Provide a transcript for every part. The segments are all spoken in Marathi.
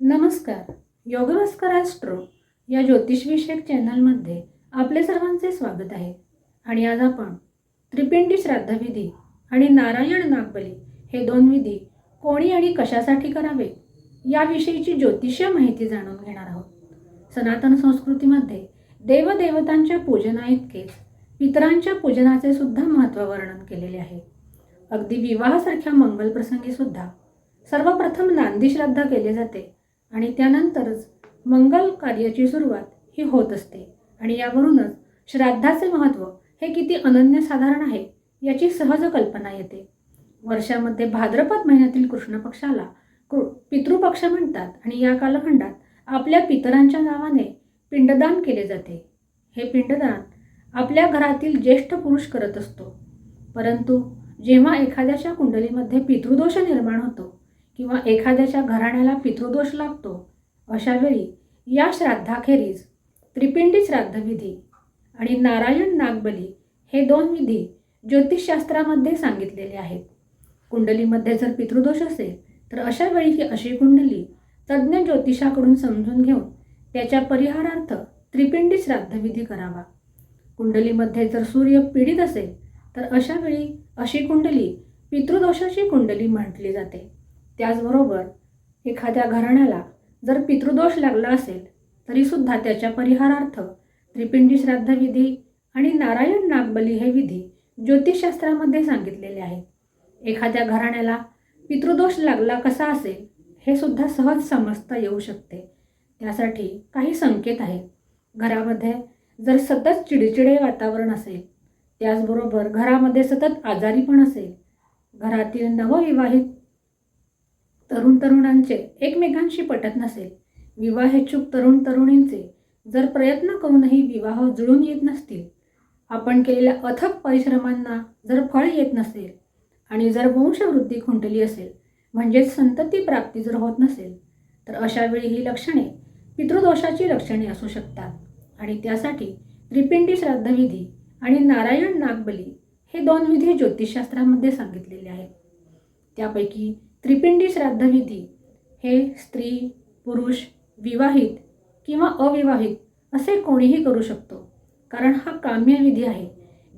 नमस्कार. योगभास्कर ॲस्ट्रो या ज्योतिषविषयक चॅनलमध्ये आपले सर्वांचे स्वागत आहे. आणि आज आपण त्रिपिंडी श्राद्धविधी आणि नारायण नागबली हे दोन विधी कोणी आणि कशासाठी करावे याविषयीची ज्योतिषीय माहिती जाणून घेणार आहोत. सनातन संस्कृतीमध्ये देवदेवतांच्या पूजना इतकेच पितरांच्या पूजनाचे सुद्धा महत्त्व वर्णन केलेले आहे. अगदी विवाहासारख्या मंगल सर्वप्रथम नांदी श्राद्ध केले जाते. आणि त्यानंतरच मंगल कार्याची सुरुवात ही होत असते. आणि यावरूनच श्राद्धाचे महत्त्व हे किती अनन्यसाधारण आहे याची सहज कल्पना येते. वर्षामध्ये भाद्रपद महिन्यातील कृष्ण पक्षाला कृ पितृपक्ष म्हणतात आणि या कालखंडात आपल्या पितरांच्या नावाने पिंडदान केले जाते. हे पिंडदान आपल्या घरातील ज्येष्ठ पुरुष करत असतो. परंतु जेव्हा एखाद्याच्या कुंडलीमध्ये पितृदोष निर्माण होतो किंवा एखाद्याच्या घराण्याला पितृदोष लागतो अशावेळी या श्राद्धाखेरीज त्रिपिंडी श्राद्धविधी आणि नारायण नागबली हे दोन विधी ज्योतिषशास्त्रामध्ये सांगितलेले आहेत. कुंडलीमध्ये जर पितृदोष असेल तर अशा वेळी ही अशी कुंडली तज्ज्ञ ज्योतिषाकडून समजून घेऊन त्याच्या परिहारार्थ त्रिपिंडी श्राद्धविधी करावा. कुंडलीमध्ये जर सूर्य पीडित असेल तर अशा वेळी अशी कुंडली पितृदोषाची कुंडली म्हटली जाते. त्याचबरोबर एखाद्या घराण्याला जर पितृदोष लागला असेल तरीसुद्धा त्याच्या परिहारार्थ त्रिपिंडी श्राद्धविधी आणि नारायण नागबली हे विधी ज्योतिषशास्त्रामध्ये सांगितलेले आहेत. एखाद्या घराण्याला पितृदोष लागला कसा असेल हे सुद्धा सहज समजता येऊ शकते. त्यासाठी काही संकेत आहेत. घरामध्ये जर सतत चिडचिडे वातावरण असेल त्याचबरोबर घरामध्ये सतत आजारी पण असेल घरातील नवविवाहित तरुण तरुणांचे एकमेकांशी पटत नसेल. विवाहेच्छुक तरुण तरुणींचे जर प्रयत्न करूनही विवाह जुळून येत नसतील आपण केलेल्या अथक परिश्रमांना जर फळ येत नसेल आणि जर वंशवृद्धी खुंटली असेल म्हणजेच संतती प्राप्ती जर होत नसेल तर अशा वेळी ही लक्षणे पितृदोषाची लक्षणे असू शकतात. आणि त्यासाठी त्रिपिंडी श्राद्धविधी आणि नारायण नागबली हे दोन विधी ज्योतिषशास्त्रामध्ये सांगितलेले आहेत. त्यापैकी त्रिपिंडी श्राद्धविधी हे स्त्री पुरुष विवाहित किंवा अविवाहित असे कोणीही करू शकतो. कारण हा काम्य विधी आहे.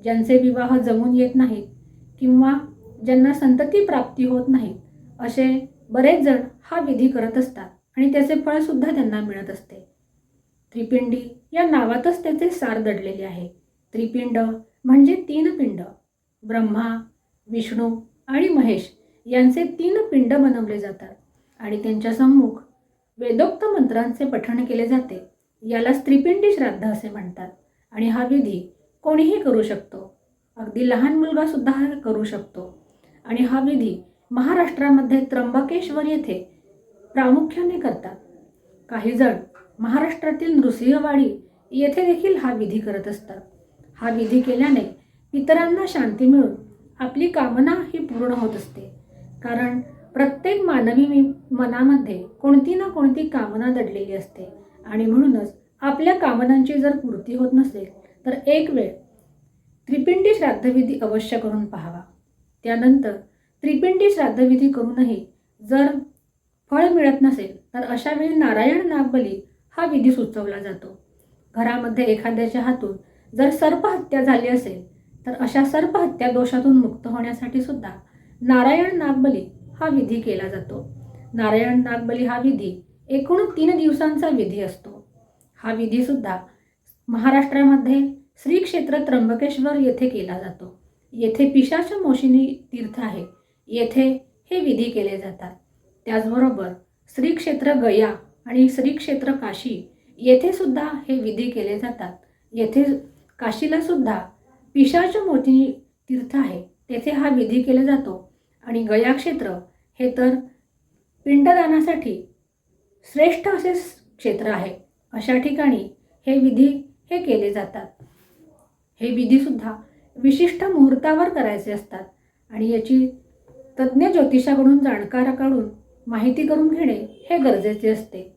ज्यांचे विवाह जमून येत नाहीत किंवा ज्यांना संतती प्राप्ती होत नाही असे बरेच जण हा विधी करत असतात आणि त्याचे फळसुद्धा त्यांना मिळत असते. त्रिपिंडी या नावातच त्याचे सार दडलेले आहे. त्रिपिंड म्हणजे तीन पिंड. ब्रह्मा विष्णू आणि महेश. यांचे तीन पिंड बनवले जातात आणि त्यांच्या सम्मुख वेदोक्त मंत्रांचे पठण केले जाते. याला स्त्रीपिंडी श्राद्ध असे म्हणतात आणि हा विधी कोणीही करू शकतो. अगदी लहान मुलगासुद्धा हा करू शकतो. आणि हा विधी महाराष्ट्रामध्ये त्र्यंबकेश्वर येथे प्रामुख्याने करतात. काही जण महाराष्ट्रातील नृसिंहवाडी येथे देखील हा विधी करत असतात. हा विधी केल्याने इतरांना शांती मिळून आपली कामना ही पूर्ण होत असते. कारण प्रत्येक मानवी मनामध्ये कोणती ना कोणती कामना दडलेली असते. आणि म्हणूनच आपल्या कामनांची जर पूर्ती होत नसेल तर एक वेळ त्रिपिंडी श्राद्धविधी अवश्य करून पाहावा. त्यानंतर त्रिपिंडी श्राद्धविधी करूनही जर फळ मिळत नसेल तर अशा वेळी नारायण नागबली हा विधी सुचवला जातो. घरामध्ये एखाद्याच्या हातून जर सर्पहत्या झाली असेल तर अशा सर्पहत्या दोषातून मुक्त होण्यासाठी सुद्धा नारायण नागबली हा विधी केला जातो. नारायण नागबली हा विधी एकूण तीन दिवसांचा विधी असतो. हा विधीसुद्धा महाराष्ट्रामध्ये श्री क्षेत्र त्र्यंबकेश्वर येथे केला जातो. येथे पिशाच मोशिनी तीर्थ आहे. येथे हे विधी केले जातात. त्याचबरोबर श्री क्षेत्र गया आणि श्री क्षेत्र काशी येथे सुद्धा हे विधी केले जातात. येथे काशीला सुद्धा पिशाच मोशिनी तीर्थ आहे. तेथे हा विधी केला जातो. आणि गया क्षेत्र हे तर पिंडदानासाठी श्रेष्ठ असे क्षेत्र आहे. अशा ठिकाणी हे विधी हे केले जातात. हे विधीसुद्धा विशिष्ट मुहूर्तावर करायचे असतात आणि याची तज्ज्ञ ज्योतिषाकडून जाणकाराकडून माहिती करून घेणे हे गरजेचे असते.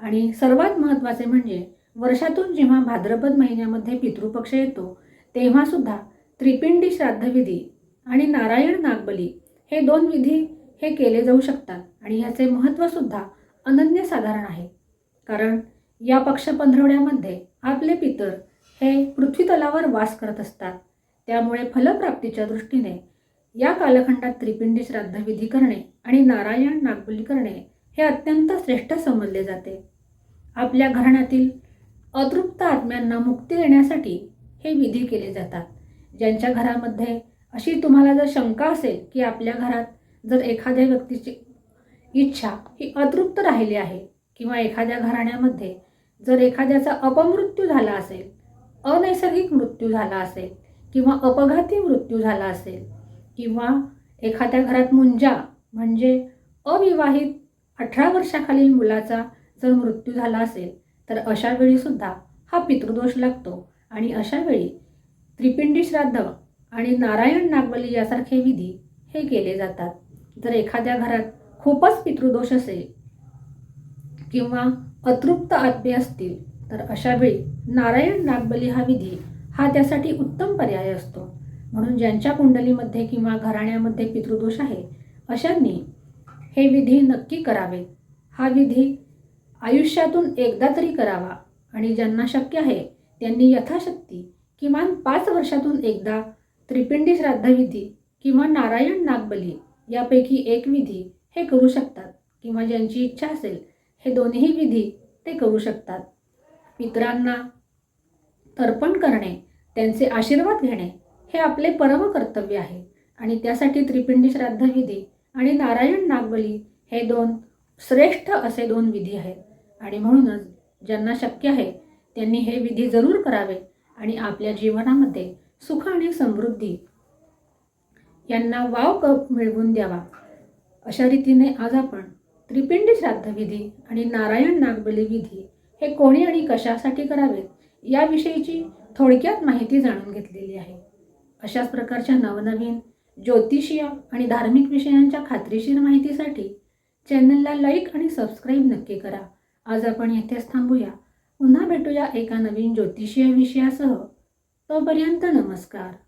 आणि सर्वात महत्त्वाचे म्हणजे वर्षातून जेव्हा भाद्रपद महिन्यामध्ये पितृपक्ष येतो तेव्हासुद्धा त्रिपिंडी श्राद्धविधी आणि नारायण नागबली हे दोन विधी हे केले जाऊ शकतात आणि ह्याचे महत्त्वसुद्धा अनन्यसाधारण आहे. कारण या पक्ष पंधरवड्यामध्ये आपले पितर हे पृथ्वीतलावर वास करत असतात. त्यामुळे फलप्राप्तीच्या दृष्टीने या कालखंडात त्रिपिंडी श्राद्धविधी करणे आणि नारायण नागबली करणे हे अत्यंत श्रेष्ठ समजले जाते. आपल्या घराण्यातील अतृप्त आत्म्यांना मुक्ती देण्यासाठी हे विधी केले जातात. ज्यांच्या घरामध्ये अशी तुम्हाला जर शंका असेल की आपल्या घरात जर एखाद्या व्यक्तीची इच्छा ही अतृप्त राहिली आहे किंवा एखाद्या घराण्यामध्ये जर एखाद्याचा अपमृत्यू झाला असेल अनैसर्गिक मृत्यू झाला असेल किंवा अपघाती मृत्यू झाला असेल किंवा एखाद्या घरात मुंजा म्हणजे अविवाहित अठरा वर्षाखालील मुलाचा जर मृत्यू झाला असेल तर अशा वेळीसुद्धा हा पितृदोष लागतो. आणि अशावेळी त्रिपिंडी श्राद्ध आणि नारायण नागबली यासारखे विधी हे केले जातात. जर एखाद्या घरात खूपच पितृदोष असेल किंवा अतृप्त आत्मे असतील तर अशा वेळी नारायण नागबली हा विधी हा त्यासाठी उत्तम पर्याय असतो. म्हणून ज्यांच्या कुंडलीमध्ये किंवा घराण्यामध्ये पितृदोष आहे अशांनी हे विधी नक्की करावे. हा विधी आयुष्यातून एकदा तरी करावा आणि ज्यांना शक्य आहे त्यांनी यथाशक्ती किमान पाच वर्षातून एकदा त्रिपिंडी श्राद्धविधी किंवा नारायण नागबली यापैकी एक विधी हे करू शकतात किंवा ज्यांची इच्छा असेल हे दोन्ही विधी ते करू शकतात. पितरांना तर्पण करणे त्यांचे आशीर्वाद घेणे हे आपले परम कर्तव्य आहे आणि त्यासाठी त्रिपिंडी श्राद्धविधी आणि नारायण नागबली हे दोन श्रेष्ठ असे दोन विधी आहेत. आणि म्हणूनच ज्यांना शक्य आहे त्यांनी हे विधी जरूर करावे आणि आपल्या जीवनामध्ये सुख आणि समृद्धी यांना वाव मिळवून द्यावा. अशा रीतीने आज आपण त्रिपिंडी श्राद्धविधी आणि नारायण नागबली विधी हे कोणी आणि कशासाठी करावेत याविषयीची थोडक्यात माहिती जाणून घेतलेली आहे. अशाच प्रकारच्या नवनवीन ज्योतिषीय आणि धार्मिक विषयांच्या खात्रीशीर माहितीसाठी चॅनलला लाईक आणि सबस्क्राईब नक्की करा. आज आपण येथेच थांबूया. पुन्हा भेटूया एका नवीन ज्योतिषीय विषयासह. तोपर्यंत नमस्कार.